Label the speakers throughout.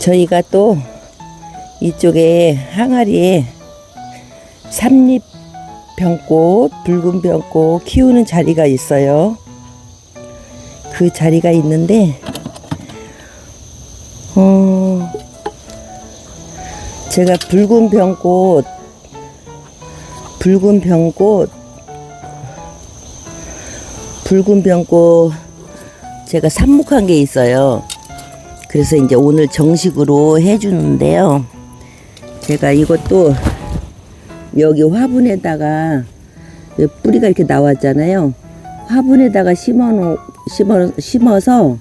Speaker 1: 저희가 또 이쪽에 항아리에 삼립 병꽃, 붉은 병꽃 키우는 자리가 있어요. 그 자리가 있는데, 어, 제가 붉은 병꽃, 붉은 병꽃, 붉은 병꽃, 제가 삽목한 게 있어요. 그래서 이제 오늘 정식으로 해주는데요. 제가 이것도 여기 화분에다가 이 뿌리가 이렇게 나왔잖아요. 화분에다가 심어 놓, 심어, 심어서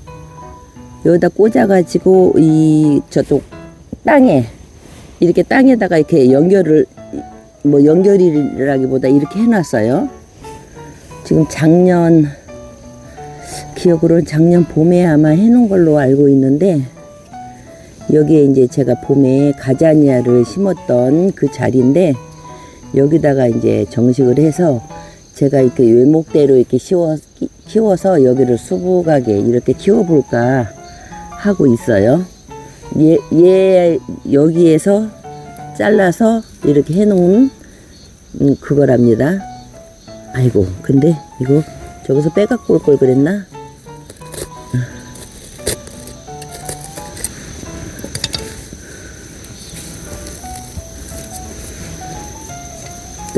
Speaker 1: 여기다 꽂아가지고 이 저쪽 땅에 이렇게 땅에다가 이렇게 연결을 뭐 연결이라기보다 이렇게 해놨어요. 지금 작년 기억으로는 작년 봄에 아마 해놓은 걸로 알고 있는데 여기에 이제 제가 봄에 가자니아를 심었던 그 자리인데 여기다가 이제 정식을 해서 제가 이렇게 외목대로 이렇게 키워, 키워서 여기를 수북하게 이렇게 키워볼까 하고 있어요. 얘, 얘 여기에서 잘라서 이렇게 해놓은 음, 그거랍니다. 아이고, 근데 이거 저기서 빼갖고 올 걸 그랬나?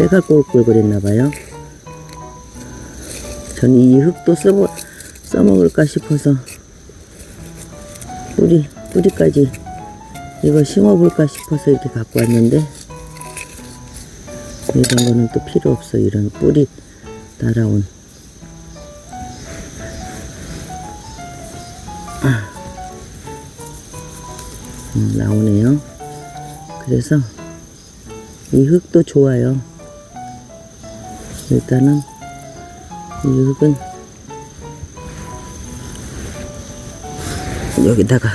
Speaker 1: 걸 그랬나봐요. 전 이 흙도 써먹, 써먹을까 싶어서 뿌리, 뿌리까지 이거 심어볼까 싶어서 이렇게 갖고 왔는데 이런 거는 또 필요 없어. 이런 뿌리 날아온. 아. 음, 나오네요. 그래서 이 흙도 좋아요. 일단은 이 흙은 여기다가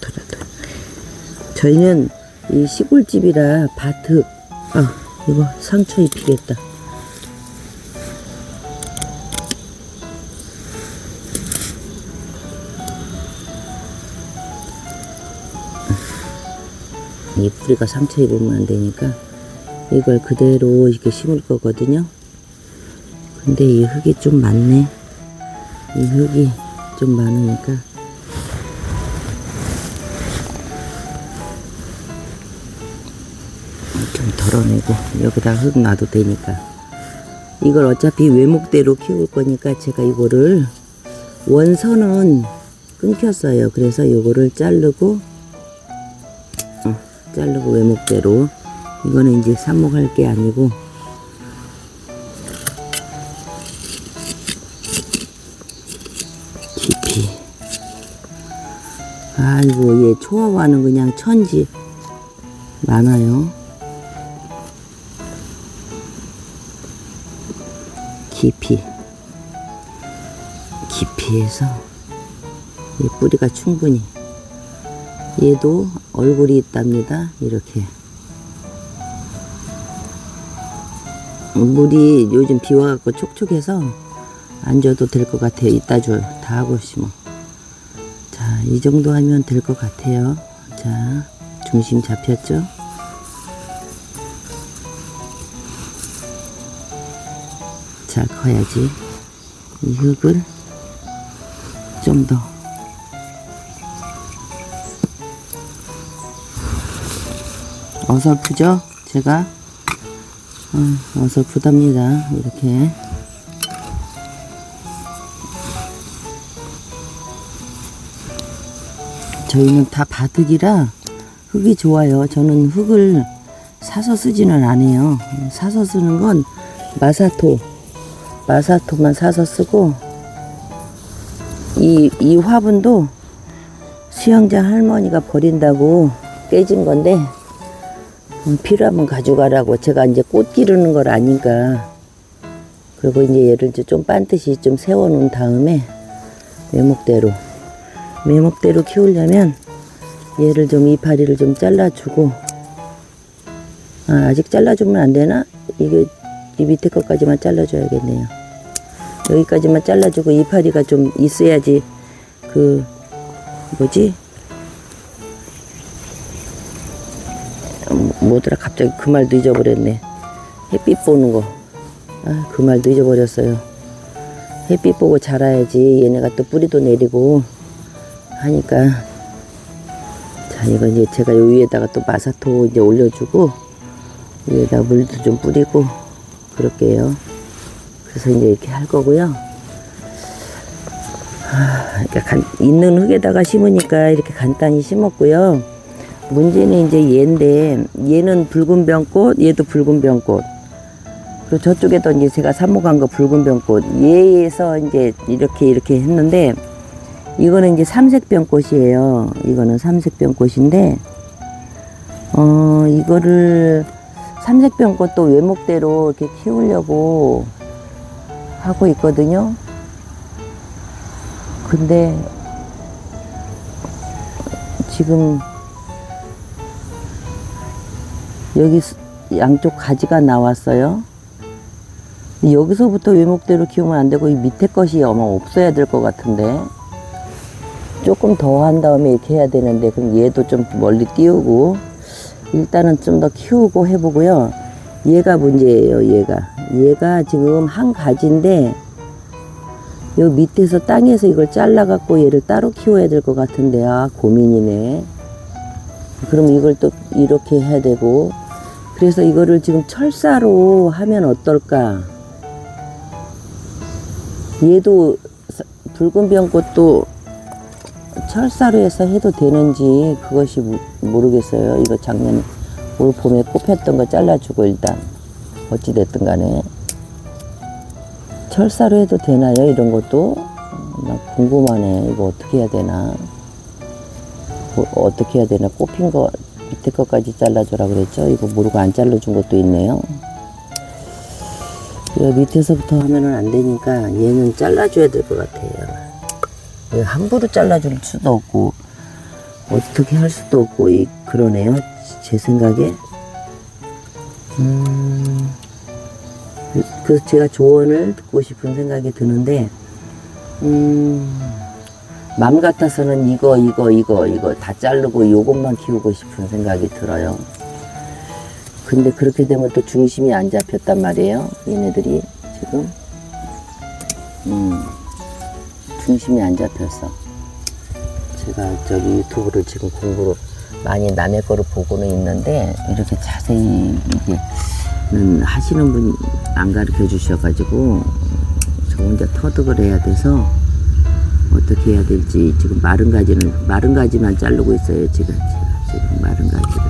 Speaker 1: 털어둬. 저희는 이 시골집이라 밭흙 아 이거 상처 입히겠다. 이 뿌리가 상처 입으면 안 되니까 이걸 그대로 이렇게 심을 거거든요. 근데 이 흙이 좀 많네. 이 흙이 좀 많으니까 좀 덜어내고 여기다 흙 놔도 되니까 이걸 어차피 외목대로 키울 거니까 제가 이거를 원선은 끊겼어요. 그래서 이거를 자르고 어, 자르고 외목대로 이거는 이제 삽목할 게 아니고. 깊이. 아이고 얘 초화와는 그냥 천지. 많아요. 깊이. 깊이에서 이 뿌리가 충분히. 얘도 얼굴이 있답니다. 이렇게 물이 요즘 비 와갖고 촉촉해서 안 줘도 될 것 같아요. 이따 줄 다 하고 심어. 자, 이 정도 하면 될 것 같아요. 자, 중심 잡혔죠? 잘 커야지. 이 흙을 좀 더. 어설프죠? 제가 어, 어설프답니다. 이렇게. 저희는 다 바득이라 흙이 좋아요. 저는 흙을 사서 쓰지는 않아요. 사서 쓰는 건 마사토. 마사토만 사서 쓰고, 이, 이 화분도 수영장 할머니가 버린다고 깨진 건데, 음, 필요하면 가져가라고 제가 이제 꽃 기르는 걸 아니까 그리고 이제 얘를 이제 좀 반듯이 좀 세워 놓은 다음에 매목대로 매목대로 키우려면 얘를 좀 이파리를 좀 잘라주고 아, 아직 잘라주면 안 되나? 이게 이 밑에 것까지만 잘라줘야겠네요. 여기까지만 잘라주고 이파리가 좀 있어야지 그 뭐지 뭐더라 갑자기 그 말도 잊어버렸네. 햇빛 보는 거. 아, 그 말도 잊어버렸어요. 햇빛 보고 자라야지. 얘네가 또 뿌리도 내리고 하니까. 자, 이거 이제 제가 요 위에다가 또 마사토 이제 올려주고 위에다 물도 좀 뿌리고 그럴게요. 그래서 이제 이렇게 할 거고요. 아, 그러니까 간- 있는 흙에다가 심으니까 이렇게 간단히 심었고요. 문제는 이제 얘인데 얘는 붉은 병꽃, 얘도 붉은 병꽃. 그리고 저쪽에도 이제 제가 삽목한 거 붉은 병꽃. 얘에서 이제 이렇게 이렇게 했는데 이거는 이제 삼색 병꽃이에요. 이거는 삼색 병꽃인데 어 이거를 삼색 병꽃도 외목대로 이렇게 키우려고 하고 있거든요. 근데 지금 여기 스- 양쪽 가지가 나왔어요. 여기서부터 외목대로 키우면 안 되고 이 밑에 것이 아마 없어야 될 것 같은데 조금 더 한 다음에 이렇게 해야 되는데 그럼 얘도 좀 멀리 띄우고 일단은 좀 더 키우고 해보고요. 얘가 문제예요. 얘가 얘가 지금 한 가지인데 요 밑에서 땅에서 이걸 잘라갖고 얘를 따로 키워야 될 것 같은데 아 고민이네. 그럼 이걸 또 이렇게 해야 되고 그래서 이거를 지금 철사로 하면 어떨까? 얘도 사- 붉은 병꽃도 철사로 해서 해도 되는지 그것이 모- 모르겠어요. 이거 작년 올 봄에 꼽혔던 거 잘라주고 일단 어찌 됐든 간에 철사로 해도 되나요? 이런 것도 음, 나 궁금하네. 이거 어떻게 해야 되나? 뭐, 어떻게 해야 되나? 꼽힌 거 밑에 것까지 잘라줘라 그랬죠? 이거 모르고 안 잘라준 것도 있네요. 밑에서부터 하면은 안 되니까 얘는 잘라줘야 될 것 같아요. 함부로 잘라줄 수도 없고 어떻게 할 수도 없고 이 그러네요. 제 생각에. 음. 그래서 제가 조언을 듣고 싶은 생각이 드는데, 음, 맘 같아서는 이거, 이거, 이거, 이거 다 자르고 요것만 키우고 싶은 생각이 들어요. 근데 그렇게 되면 또 중심이 안 잡혔단 말이에요. 얘네들이 지금. 음, 중심이 안 잡혔어. 제가 저기 유튜브를 지금 공부를 많이 남의 거를 보고는 있는데, 이렇게 자세히 이게 는 하시는 분안 가르쳐 주셔가지고 저 혼자 터득을 해야 돼서 어떻게 해야 될지 지금 마른 가지는 마른 가지만 자르고 있어요 제가, 지금 마른 가지를.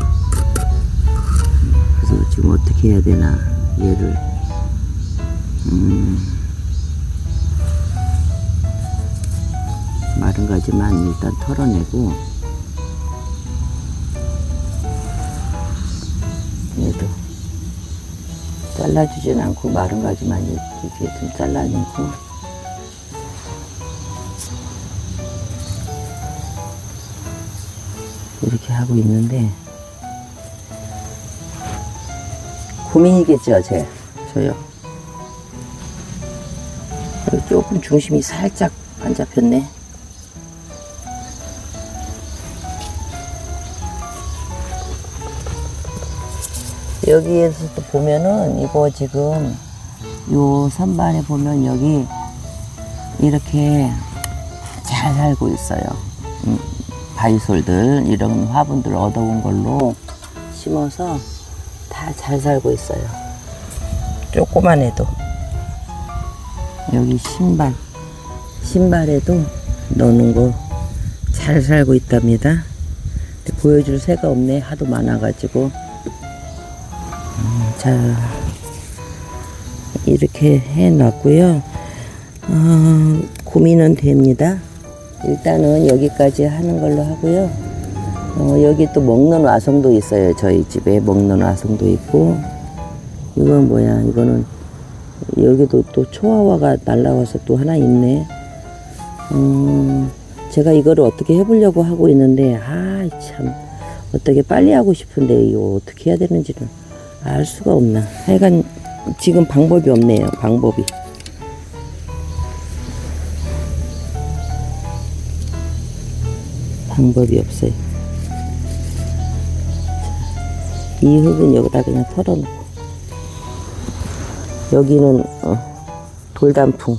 Speaker 1: 그래서 지금 어떻게 해야 되나 얘를. 음. 마른 가지만 일단 털어내고 얘도. 잘라주진 않고 마른 가지만 이렇게 좀 잘라내고 이렇게 하고 있는데 고민이겠죠 제. 저요. 조금 중심이 살짝 안 잡혔네. 여기에서 또 보면은 이거 지금 요 선반에 보면 여기 이렇게 잘 살고 있어요. 음, 바이솔들 이런 화분들 얻어온 걸로 심어서 다 잘 살고 있어요. 조그만 해도 여기 신발 신발에도 넣는 거 잘 살고 있답니다. 보여줄 새가 없네 하도 많아가지고 자, 이렇게 해놨고요. 어, 고민은 됩니다. 일단은 여기까지 하는 걸로 하고요. 어, 여기 또 먹는 와성도 있어요. 저희 집에 먹는 와성도 있고. 이건 뭐야? 이거는 여기도 또 초화화가 날라와서 또 하나 있네. 음, 제가 이거를 어떻게 해보려고 하고 있는데, 아, 참. 어떻게 빨리 하고 싶은데, 이거 어떻게 해야 되는지는. 알 수가 없나. 하여간 지금 방법이 없네요. 방법이. 방법이 없어요. 자, 이 흙은 여기다 그냥 털어놓고. 여기는 어, 돌단풍.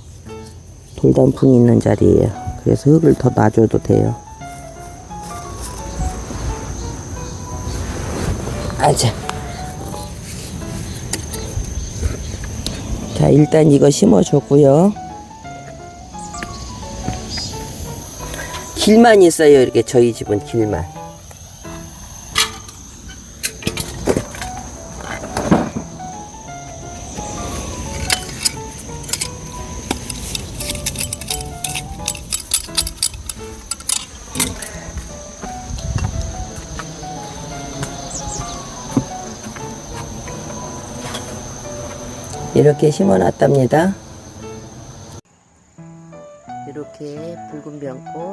Speaker 1: 돌단풍이 있는 자리예요. 그래서 흙을 더 놔줘도 돼요. 아자 자 일단 이거 심어줬고요 길만 있어요 이렇게 저희 집은 길만 이렇게 심어 놨답니다.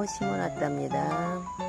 Speaker 1: 심어놨답니다.